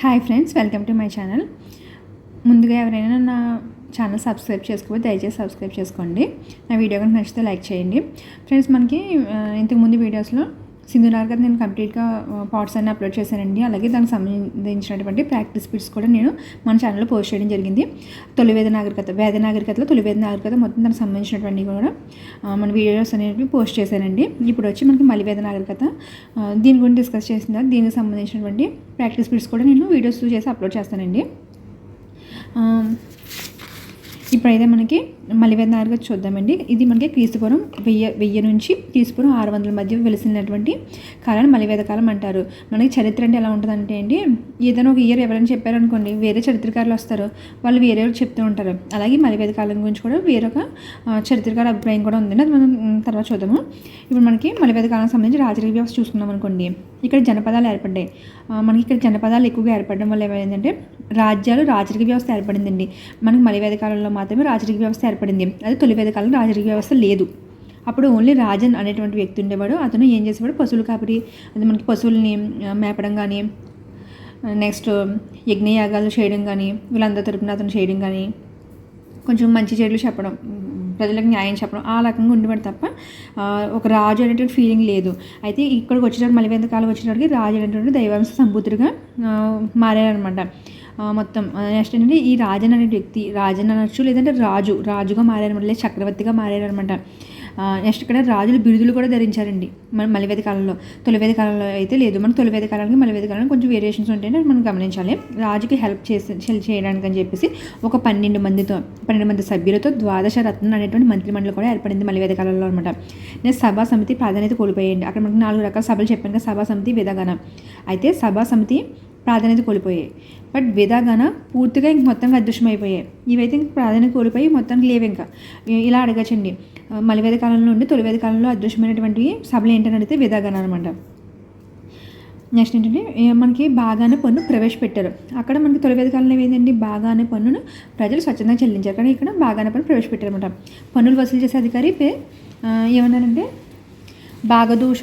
Hi friends welcome to my channel. ముందుగా ఎవరైనా నా ఛానల్ సబ్స్క్రైబ్ చేసుకోకపోతే దయచేసి సబ్స్క్రైబ్ చేసుకోండి. నా వీడియో కనుక నచ్చితే లైక్ చేయండి. ఫ్రెండ్స్ మనకి ఇంతకుముందు వీడియోస్లో సింధునార్ గారు నేను కంప్లీట్గా పార్ట్స్ అన్ని అప్లోడ్ చేశానండి. అలాగే దానికి సంబంధించినటువంటి ప్రాక్టీస్ బిట్స్ కూడా నేను మన ఛానల్లో పోస్ట్ చేయడం జరిగింది. తొలి వేద నాగరికత వేద నాగరికతలో తొలి వేద నాగరికత మొత్తం దానికి సంబంధించినటువంటి కూడా మన వీడియోస్ అనేవి పోస్ట్ చేశానండి. ఇప్పుడు వచ్చి మనకి మలివేద నాగరికత దీని గురించి డిస్కస్ చేసిన దీనికి సంబంధించినటువంటి ప్రాక్టీస్ బిట్స్ కూడా నేను వీడియోస్ చేసి అప్లోడ్ చేస్తానండి. ఇప్పుడైతే మనకి మలివేదారుగా చూద్దామండి. ఇది మనకి క్రీస్తుపురం వెయ్యి వెయ్యి నుంచి క్రీస్తుపురం ఆరు వందల మధ్య వెలిసినటువంటి కాలాన్ని మలివేద కాలం అంటారు. మనకి చరిత్ర అంటే ఎలా ఉంటుందంటే అండి ఏదైనా ఒక ఇయర్ ఎవరైనా చెప్పారనుకోండి వేరే చరిత్రకారులు వస్తారు. వాళ్ళు వేరే వాళ్ళు చెప్తూ ఉంటారు. అలాగే మలివేద కాలం గురించి కూడా వేరొక చరిత్రకారు అభిప్రాయం కూడా ఉందండి. అది మనం తర్వాత చూద్దాము. ఇప్పుడు మనకి మలివేద కాలం సంబంధించి రాజకీయ వ్యవస్థ చూసుకున్నాం అనుకోండి. ఇక్కడ జనపదాలు ఏర్పడ్డాయి. మనకి ఇక్కడ జనపదాలు ఎక్కువగా ఏర్పడడం వల్ల ఏమైందంటే రాజ్యాలు రాజకీయ వ్యవస్థ ఏర్పడిందండి. మనకి మలివేద కాలంలో మాత్రమే రాజకీయ వ్యవస్థ ఏర్పడింది. అది తొలి వేదకాలం రాజరిక వ్యవస్థ లేదు. అప్పుడు ఓన్లీ రాజన్ అనేటువంటి వ్యక్తి ఉండేవాడు. అతను ఏం చేసేవాడు? పశువులు కాపరి. అది మనకి పశువుల్ని మేపడం కానీ నెక్స్ట్ యజ్ఞయాగాలు చేయడం కానీ వీళ్ళందరి తరపున అతను చేయడం కానీ కొంచెం మంచి చెడులు చెప్పడం ప్రజలకు న్యాయం చెప్పడం ఆ రకంగా ఉండేవాడు తప్ప ఒక రాజు అనేటువంటి ఫీలింగ్ లేదు. అయితే ఇక్కడికి వచ్చేటప్పుడు మలివేంద్ర కాలం వచ్చేటప్పటికి రాజు అనేటువంటి దైవాంశ సంబూతుడిగా ఆ, మారారనమాట మొత్తం. నెక్స్ట్ ఏంటంటే ఈ రాజన్ అనే వ్యక్తి రాజన్ అనొచ్చు లేదంటే రాజు రాజుగా మారారనమాట లేదా చక్రవర్తిగా మారారనమాట నెక్స్ట్ ఇక్కడ రాజులు బిరుదులు కూడా ధరించారండి మన మలివేద కాలంలో. తొలివేద కాలంలో అయితే లేదు. మన తొలివేద కాలానికి మలివేద కాలానికి కొంచెం వేరియేషన్స్ ఉంటాయని మనం గమనించాలి. రాజుకి హెల్ప్ చేసి హెల్ప్ చేయడానికి అని చెప్పేసి ఒక పన్నెండు మందితో పన్నెండు మంది సభ్యులతో ద్వాదశ రత్నం అనేటువంటి మంత్రిమండలి కూడా ఏర్పడింది మలివేద కాలంలో అనమాట నేను సభా సమితి ప్రాధాన్యత కోల్పోయండి అక్కడ మనకి నాలుగు రకాల సభలు చెప్పాను కదా సభా సమితి విధాగాన అయితే సభా సమితి ప్రాధాన్యత కోల్పోయాయి. బట్ విధాగాన పూర్తిగా ఇంక మొత్తంగా అదృశ్యం అయిపోయాయి ఇవైతే ఇంక ప్రాధాన్యత కోల్పోయి మొత్తానికి లేవు ఇంకా. ఇలా అడగచ్చండి. మలివేద కాలంలో నుండి తొలివేద కాలంలో అదృశ్యమైనటువంటి సభలు ఏంటని అడిగితే విధాగాన అనమాట నెక్స్ట్ ఏంటంటే మనకి బాగానే పన్ను ప్రవేశపెట్టారు. అక్కడ మనకి తొలివేద కాలంలో ఏంటంటే బాగానే పన్నును ప్రజలు స్వచ్ఛందంగా చెల్లించారు. కానీ ఇక్కడ బాగానే పన్ను ప్రవేశపెట్టారు అనమాట పన్నులు వసూలు చేసే అధికారి పే ఏమన్నారంటే బాగదూష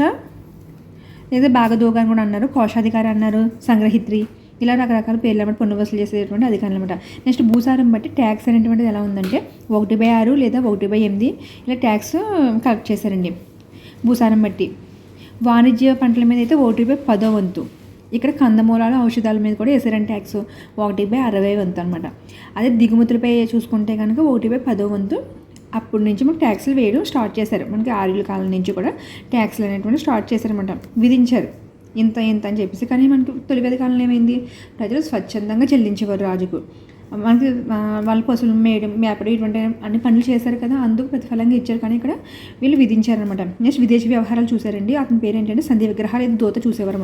లేదా బాగదోగ అని కూడా అన్నారు. కోశాధికారి అన్నారు సంగ్రహిత్రి. ఇలా రకరకాల పేర్లు అన్నమాట పన్ను వసూలు చేసేటువంటి అధికారులు అనమాట నెక్స్ట్ భూసారం బట్టి ట్యాక్స్ అనేటువంటిది ఎలా ఉందంటే ఒకటి బై ఆరు లేదా ఒకటి బై ఎనిమిది ఇలా ట్యాక్స్ కలెక్ట్ చేశారండి. భూసారం బట్టి. వాణిజ్య పంటల మీద అయితే ఒకటి బై పదో వంతు. ఇక్కడ కందమూలాలు ఔషధాల మీద కూడా వేసారండి ట్యాక్స్. ఒకటి బై అరవై వంతు అనమాట అదే దిగుమతులపై చూసుకుంటే కనుక ఒకటి బై పదో వంతు అప్పటి నుంచి మనకు ట్యాక్స్లు వేయడం స్టార్ట్ చేశారు. మనకి ఆర్యుల కాలం నుంచి కూడా ట్యాక్స్లు అనేటువంటి స్టార్ట్ చేశారనమాట విధించారు. ఇంత ఇంత అని చెప్పేసి. కానీ మనకి తొలివేద కాలంలో ఏమైంది? ప్రజలు స్వచ్ఛందంగా చెల్లించేవారు రాజుకు. మనకి వాళ్ళ పశువులు మేయడం మేపడం ఇటువంటి అన్ని పనులు చేశారు కదా. అందుకు ప్రతిఫలంగా ఇచ్చారు. కానీ ఇక్కడ వీళ్ళు విధించారనమాట నెక్స్ట్ విదేశీ వ్యవహారాలు చూశారండి. అతని పేరు ఏంటంటే సంధి విగ్రహాలు దూత చూసేవారు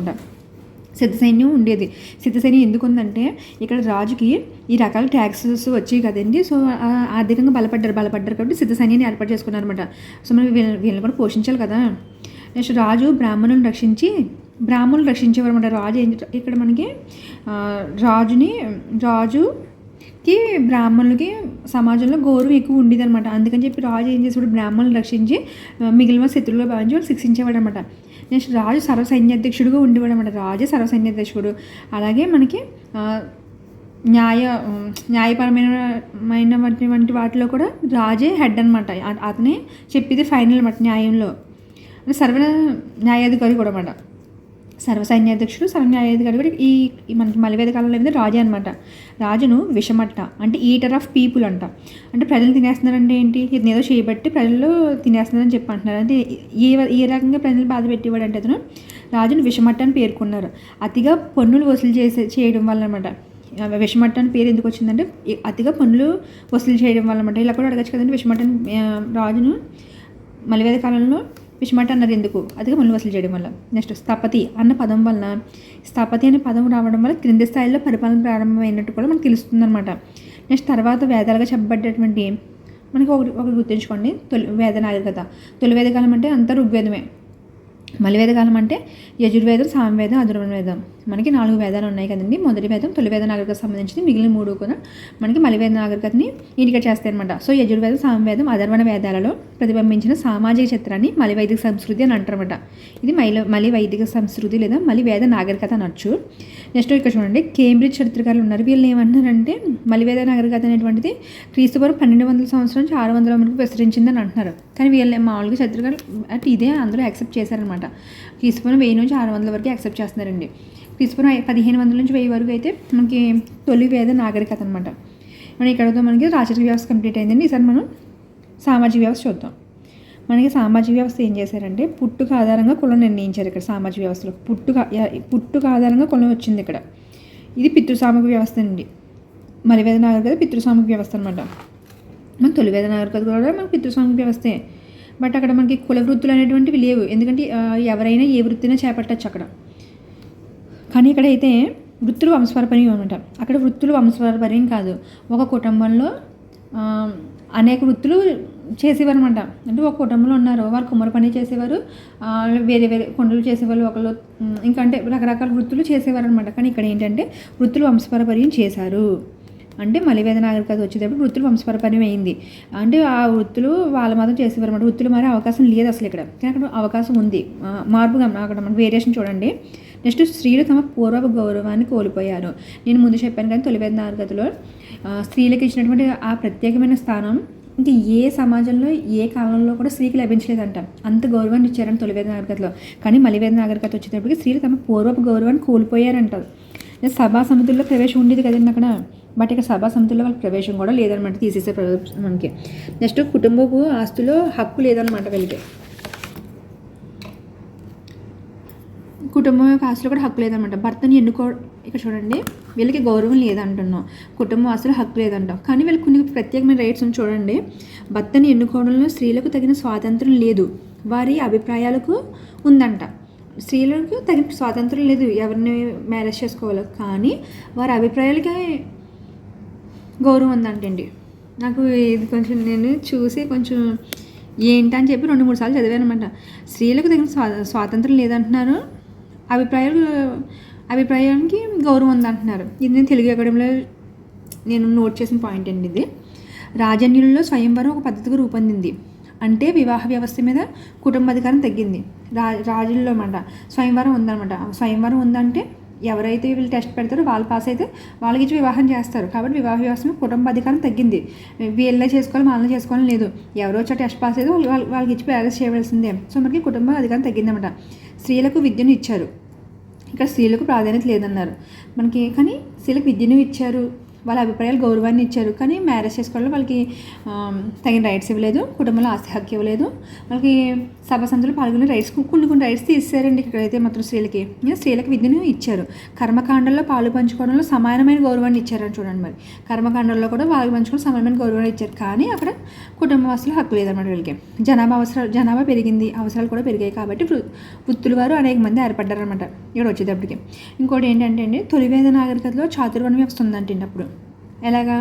సిద్ధసైన్యం ఉండేది. సిద్ధసైన్యం ఎందుకు ఉందంటే ఇక్కడ రాజుకి ఈ రకాల ట్యాక్సెస్ వచ్చాయి కదండి. సో ఆ ఆర్థికంగా బలపడ్డారు బలపడ్డారు కాబట్టి సిద్ధసైన్యాన్ని ఏర్పాటు చేసుకున్నారు అనమాట సో మనం వీళ్ళని వీళ్ళని కూడా పోషించాలి కదా. నెక్స్ట్ రాజు బ్రాహ్మణులను రక్షించి బ్రాహ్మణులు రక్షించేవారు అనమాట రాజు. ఏం ఇక్కడ మనకి రాజుని రాజుని రాజుకి బ్రాహ్మణులకి సమాజంలో గౌరవం ఎక్కువ ఉండేది అనమాట అందుకని చెప్పి రాజు ఏం చేసేవాడు బ్రాహ్మణులు రక్షించి మిగిలిన శత్రువులు భావించి వాళ్ళు శిక్షించేవాడు అనమాట నెక్స్ట్ రాజు సర్వ సైన్యాధ్యక్షుడుగా ఉండేవాడు అనమాట రాజే సర్వ సైన్యాధ్యక్షుడు అలాగే మనకి న్యాయ న్యాయపరమైన వంటి వాటిలో కూడా రాజే హెడ్ అనమాట అతనే చెప్పేది ఫైనల్ అనమాట న్యాయంలో. సర్వ న్యాయాధికారి కూడా అనమాట సర్వ సైన్యాధ్యక్షుడు కూడా ఈ మనకి మలివేద కాలంలో ఏమైంది రాజే అనమాట రాజును విషమట్ట అంటే ఈటర్ ఆఫ్ పీపుల్ అంట. అంటే ప్రజలు తినేస్తున్నారంటే ఏంటి? ఇది ఏదో చేయబట్టి ప్రజలు తినేస్తున్నారని చెప్పి అంటున్నారు. అంటే ఏ ఏ రకంగా ప్రజలు బాధ పెట్టేవాడు అంటే అతను రాజును విషమట్ట అని పేర్కొన్నారు. అతిగా పన్నులు వసూలు చేసే చేయడం వల్ల అనమాట విషమట్ట అని పేరు ఎందుకు వచ్చిందంటే అతిగా పన్నులు వసూలు చేయడం వల్ల అనమాట ఇలా కూడా అడగచ్చు కదండి విషమట్ట రాజును మలివేద కాలంలో విషమట అన్నారు ఎందుకు? అదిగా మళ్ళీ వసూలు చేయడం వల్ల. నెక్స్ట్ స్థపతి అన్న పదం వలన స్థపతి అనే పదం రావడం వల్ల క్రింది స్థాయిలో పరిపాలన ప్రారంభమైనట్టు కూడా మనకు తెలుస్తుంది అనమాట నెక్స్ట్ తర్వాత వేదాలుగా చెప్పబడ్డటువంటి మనకి ఒకటి ఒకటి గుర్తుంచుకోండి. తొలి వేద నాగరికత తొలి వేదకాలం అంటే అంతా ఋగ్వేదమే. మలివేద కాలం అంటే యజుర్వేదం సామవేదం అధుర్వేదం మనకి నాలుగు వేదాలు ఉన్నాయి కదండి. మొదటి వేదం తొలి వేద నాగరికత సంబంధించింది. మిగిలిన మూడు కూడా మనకి మలివేద నాగరికతని ఇండికేట్ చేస్తాయన్నమాట. సో యజుర్వేదం సామవేదం అధర్వణ వేదాలలో ప్రతిబింబించిన సామాజిక చిత్రాన్ని మలివైదిక సంస్కృతి అని అంటారన్నమాట. ఇది మలి మలివైదిక సంస్కృతి లేదా మలివేద నాగరికత అనొచ్చు. నెక్స్ట్ ఇక్కడ చూడండి. కేంబ్రిడ్జ్ చరిత్రకారులు ఉన్నారు. వీళ్ళు ఏమన్నారంటే మలివేద నాగరికత అనేటువంటిది క్రీస్తుపూర్వం పన్నెండు వందల సంవత్సరం నుంచి ఆరు వందల వరకు విస్తరించిందని అంటున్నారు. కానీ వీళ్ళు మామూలుగా చరిత్రకారులు అంటే ఇదే అందరూ యాక్సెప్ట్ చేశారనమాట క్రీస్తుపూర్వం వెయ్యి నుంచి ఆరు వందల వరకు యాక్సెప్ట్ చేస్తున్నారండి. క్రీస్తుపూర్వం పదిహేను వందల నుంచి వెయ్యి వరకు అయితే మనకి తొలి వేద నాగరికత అనమాట మనం ఇక్కడతో మనకి రాజకీయ వ్యవస్థ కంప్లీట్ అయిందండి. ఈసారి మనం సామాజిక వ్యవస్థ చూద్దాం. మనకి సామాజిక వ్యవస్థ ఏం చేశారంటే పుట్టుక ఆధారంగా కులం నిర్ణయించారు ఇక్కడ సామాజిక వ్యవస్థలో. పుట్టుక పుట్టుక ఆధారంగా కులం వచ్చింది ఇక్కడ. ఇది పితృసామక వ్యవస్థ అండి. మలివేద నాగరికత పితృసామక వ్యవస్థ అనమాట మన తొలివేద నాగరికత కూడా మన పితృసామక వ్యవస్థే. బట్ అక్కడ మనకి కుల వృత్తులు అనేటువంటివి లేవు. ఎందుకంటే ఎవరైనా ఏ వృత్తినా చేపట్టచ్చు అక్కడ. కానీ ఇక్కడైతే వృత్తులు వంశపారపర్యం అనమాట అక్కడ వృత్తులు వంశపారపర్యం కాదు. ఒక కుటుంబంలో అనేక వృత్తులు చేసేవారు అనమాట అంటే ఒక కుటుంబంలో ఉన్నారు. వారు కుమ్మరి పని చేసేవారు. వేరే వేరే కొండలు చేసేవాళ్ళు ఒకళ్ళు. ఇంకా అంటే రకరకాల వృత్తులు చేసేవారు అనమాట కానీ ఇక్కడ ఏంటంటే వృత్తులు వంశపారపర్యం చేశారు. అంటే మలివేద నాగరికత వచ్చేటప్పుడు వృత్తులు వంశపరపర్యం అయింది. అంటే ఆ వృత్తులు వాళ్ళ మాత్రం చేసేవారన్నమాట. వృత్తులు మారే అవకాశం లేదు అసలు ఇక్కడ. కానీ అక్కడ అవకాశం ఉంది. మార్పుగా అక్కడ మన వేరియేషన్ చూడండి. నెక్స్ట్ స్త్రీలు తమ పూర్వపు గౌరవాన్ని కోల్పోయారు. నేను ముందు చెప్పాను కానీ తొలివేద నాగరికతలో స్త్రీలకు ఇచ్చినటువంటి ఆ ప్రత్యేకమైన స్థానం ఇంకా ఏ సమాజంలో ఏ కాలంలో కూడా స్త్రీకి లభించలేదంట. అంత గౌరవాన్ని ఇచ్చారంట తొలివేద నాగరికతలో కానీ మలివేద నాగరికత వచ్చేటప్పటికి స్త్రీలు తమ పూర్వపు గౌరవాన్ని కోల్పోయారంట. సభా సమితుల్లో ప్రవేశం ఉండేది కదండి అక్కడ. బట్ ఇక సభా సమితిలో వాళ్ళకి ప్రవేశం కూడా లేదనమాట తీసేసే మనకి. నెక్స్ట్ కుటుంబపు ఆస్తులో హక్కు లేదనమాట వీళ్ళకి. కుటుంబం యొక్క ఆస్తులు కూడా హక్కు లేదనమాట భర్తని ఎన్నుకో ఇక్కడ చూడండి వీళ్ళకి గౌరవం లేదంటున్నాం. కుటుంబ ఆస్తులు హక్కు లేదంటాం. కానీ వీళ్ళకి కొన్ని ప్రత్యేకమైన రైట్స్ ఉంది చూడండి. భర్తని ఎన్నుకోవడంలో స్త్రీలకు తగిన స్వాతంత్రం లేదు. వారి అభిప్రాయాలకు ఉందంట. స్త్రీలకు తగిన స్వాతంత్రం లేదు. ఎవరిని మ్యారేజ్ చేసుకోవాలో. కానీ వారి అభిప్రాయాలకి గౌరవం ఉందంటండి. నాకు ఇది కొంచెం నేను చూసి కొంచెం ఏంటని చెప్పి రెండు మూడు సార్లు చదివాను అనమాట స్త్రీలకు తగిన స్వా స్వాతంత్రం లేదంటున్నారు. అభిప్రాయాలు అభిప్రాయానికి గౌరవం ఉందంటున్నారు. ఇది నేను తెలుగు అకాడమీలో నేను నోట్ చేసిన పాయింట్ అండి ఇది. రాజన్యులలో స్వయంవరం ఒక పద్ధతిగా రూపొందింది. అంటే వివాహ వ్యవస్థ మీద కుటుంబ అధికారం తగ్గింది. రా రాజుల్లో అన్నమాట. స్వయంవరం ఉందన్నమాట. స్వయంవరం ఉందంటే ఎవరైతే వీళ్ళు టెస్ట్ పెడతారో వాళ్ళు పాస్ అయితే వాళ్ళకి ఇచ్చి వివాహం చేస్తారు. కాబట్టి వివాహ వ్యవస్థ కుటుంబ అధికారం తగ్గింది. వీళ్ళే చేసుకోవాలి వాళ్ళని చేసుకోవాలని లేదు. ఎవరో వచ్చా టెస్ట్ పాస్ అయితే వాళ్ళు వాళ్ళకి ఇచ్చి మ్యారేజ్ చేయవలసిందే. సో మనకి కుటుంబ అధికారం తగ్గిందన్నమాట. స్త్రీలకు విద్యను ఇచ్చారు. ఇక్కడ స్త్రీలకు ప్రాధాన్యత లేదన్నారు. మనకి కానీ స్త్రీలకు విద్యను ఇచ్చారు. వాళ్ళ అభిప్రాయాలు గౌరవాన్ని ఇచ్చారు. కానీ మ్యారేజ్ చేసుకోవడంలో వాళ్ళకి తగిన రైట్స్ ఇవ్వలేదు. కుటుంబంలో ఆస్తి హక్కు ఇవ్వలేదు. వాళ్ళకి సభ సందులో పాల్గొనే రైట్స్ కొన్ని కొన్ని రైట్స్ తీసారండి ఇక్కడైతే మాత్రం స్త్రీలకి. స్త్రీలకు విద్యను ఇచ్చారు. కర్మకాండంలో పాలు పంచుకోవడంలో సమానమైన గౌరవాన్ని ఇచ్చారని చూడండి మరి. కర్మకాండంలో కూడా పాలు పంచుకోవడం సమానమైన గౌరవాన్ని ఇచ్చారు. కానీ అక్కడ కుటుంబ వాసులు హక్కు లేదన్నమాట వీళ్ళకి. జనాభా అవసరాలు జనాభా పెరిగింది. అవసరాలు కూడా పెరిగాయి కాబట్టి వృత్తులు వారు అనేక మంది ఏర్పడ్డారనమాట ఇక్కడ వచ్చేటప్పటికి. ఇంకోటి ఏంటంటే అండి తొలివేద నాగరికతలో చాతుర్వర్ణ వ్యవస్థ ఉందంటే అప్పుడు. ఎలాగా?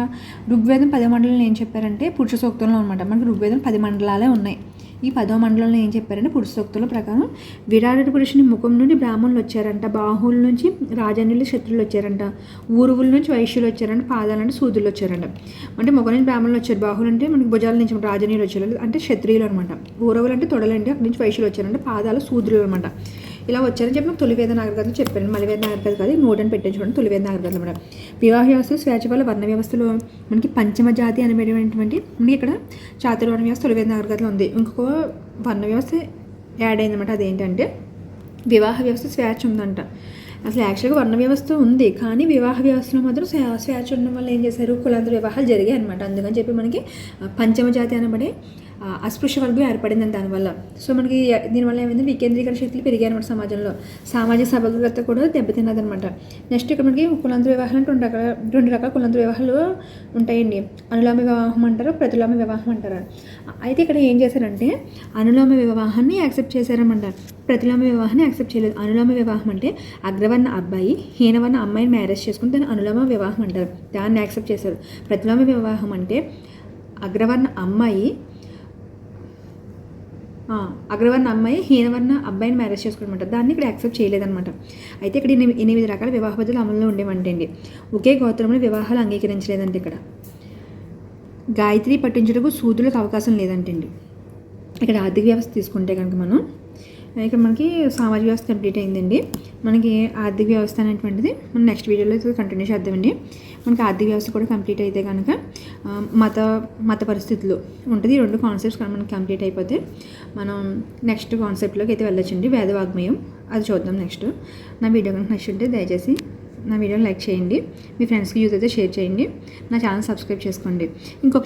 ఋగ్వేదం పది మండలం ఏం చెప్పారంటే పురుష సూక్తంలో అనమాట మనకు ఋగ్వేదం పది మండలాలే ఉన్నాయి. ఈ పదో మండలంలో ఏం చెప్పారంటే పురుష సూక్తుల ప్రకారం విరాట పురుషుని ముఖం నుండి బ్రాహ్మణులు వచ్చారంట బాహువుల నుంచి రాజన్యులు శత్రులు వచ్చారంట ఊరువుల నుంచి వైశ్యులు వచ్చారంట పాదాల నుండి సూదులు వచ్చారంట. అంటే ముఖం నుంచి బ్రాహ్మణులు వచ్చారు బాహువులు అంటే మనకి భుజాల నుంచి రాజనీయులు వచ్చారు అంటే క్షత్రియులు అనమాట ఊరవులు అంటే తొడలంటే అక్కడి నుంచి వైశ్యులు వచ్చారంటే పాదాలు సూదులు అనమాట ఇలా వచ్చారని చెప్పి నాకు తొలివేద నాగరికతలు చెప్పాను మలివేద నాగరికత కాదు నోట్ అని పెట్టించుకోండి తొలివేద నాగరికతలు అనమాట వివాహ వ్యవస్థ స్వేచ్ఛ వర్ణ వ్యవస్థలో మనకి పంచమ జాతి అనేటువంటి మనకి ఇక్కడ చాతుర్వర్ణ వ్యవస్థ తొలివేద నాగరికతలో ఉంది. ఇంకొక వర్ణ వ్యవస్థ యాడ్ అయిందన్నమాట. అదేంటంటే వివాహ వ్యవస్థ స్వేచ్ఛ ఉందంట. అసలు యాక్చువల్గా వర్ణ వ్యవస్థ ఉంది కానీ వివాహ వ్యవస్థలో మాత్రం స్వేచ్ఛ ఉండడం వల్ల ఏం చేశారు? కులాంతర వివాహాలు జరిగాయి అనమాట అందుకని చెప్పి మనకి పంచమ జాతి అనబడే అస్పృశ్య వర్గం ఏర్పడిందని దానివల్ల. సో మనకి దీనివల్ల ఏమైంది? వికేంద్రీకరణ శక్తులు పెరిగాయి అనమాట సమాజంలో. సామాజిక సమగ్రత కూడా దెబ్బతిన్నదనమాట నెక్స్ట్ ఇక్కడ మనకి కులంత్ర వివాహాలు రెండు రకాల రెండు రకాల కులంత్ర వివాహాలు ఉంటాయండి. అనులోమ వివాహం అంటారు ప్రతిలోమ వివాహం అంటారు. అయితే ఇక్కడ ఏం చేశారంటే అనులోమ వివాహాన్ని యాక్సెప్ట్ చేశారనమాట ప్రతిలోమ వివాహాన్ని యాక్సెప్ట్ చేయలేదు. అనులోమ వివాహం అంటే అగ్రవర్ణ అబ్బాయి హీనవర్ణ అమ్మాయిని మ్యారేజ్ చేసుకుని దాన్ని అనులోమ వివాహం అంటారు. దాన్ని యాక్సెప్ట్ చేశారు. ప్రతిలోమ వివాహం అంటే అగ్రవర్ణ అమ్మాయి అగ్రవర్ణ అమ్మాయి హీనవర్ణ అబ్బాయిని మ్యారేజ్ చేసుకోవడం దాన్ని ఇక్కడ యాక్సెప్ట్ చేయలేదన్నమాట. అయితే ఇక్కడ ఎనిమిది రకాల వివాహ పద్ధతులు అమల్లో ఉండేవంటండి. ఒకే గోత్రంలో వివాహాలు అంగీకరించలేదంటే ఇక్కడ. గాయత్రి పట్టించుటకు సూదులకు అవకాశం లేదంటండి. ఇక్కడ ఆర్థిక వ్యవస్థ తీసుకుంటే కనుక మనం ఇక్కడ మనకి సామాజిక వ్యవస్థ కంప్లీట్ అయిందండి. మనకి ఆర్థిక వ్యవస్థ అనేటువంటిది మనం నెక్స్ట్ వీడియోలో అయితే కంటిన్యూ చేద్దామండి. మనకి ఆర్థిక వ్యవస్థ కూడా కంప్లీట్ అయితే కనుక మత మత పరిస్థితులు ఉంటుంది. ఈ రెండు కాన్సెప్ట్స్ మనకి కంప్లీట్ అయిపోతే మనం నెక్స్ట్ కాన్సెప్ట్లోకి అయితే వెళ్ళొచ్చండి. వేద వాగ్మయం అది చూద్దాం నెక్స్ట్ నా వీడియో కనుక నచ్చుంటే దయచేసి నా వీడియోని లైక్ చేయండి. మీ ఫ్రెండ్స్కి యూజ్ అయితే షేర్ చేయండి. నా ఛానల్ సబ్స్క్రైబ్ చేసుకోండి. ఇంకొక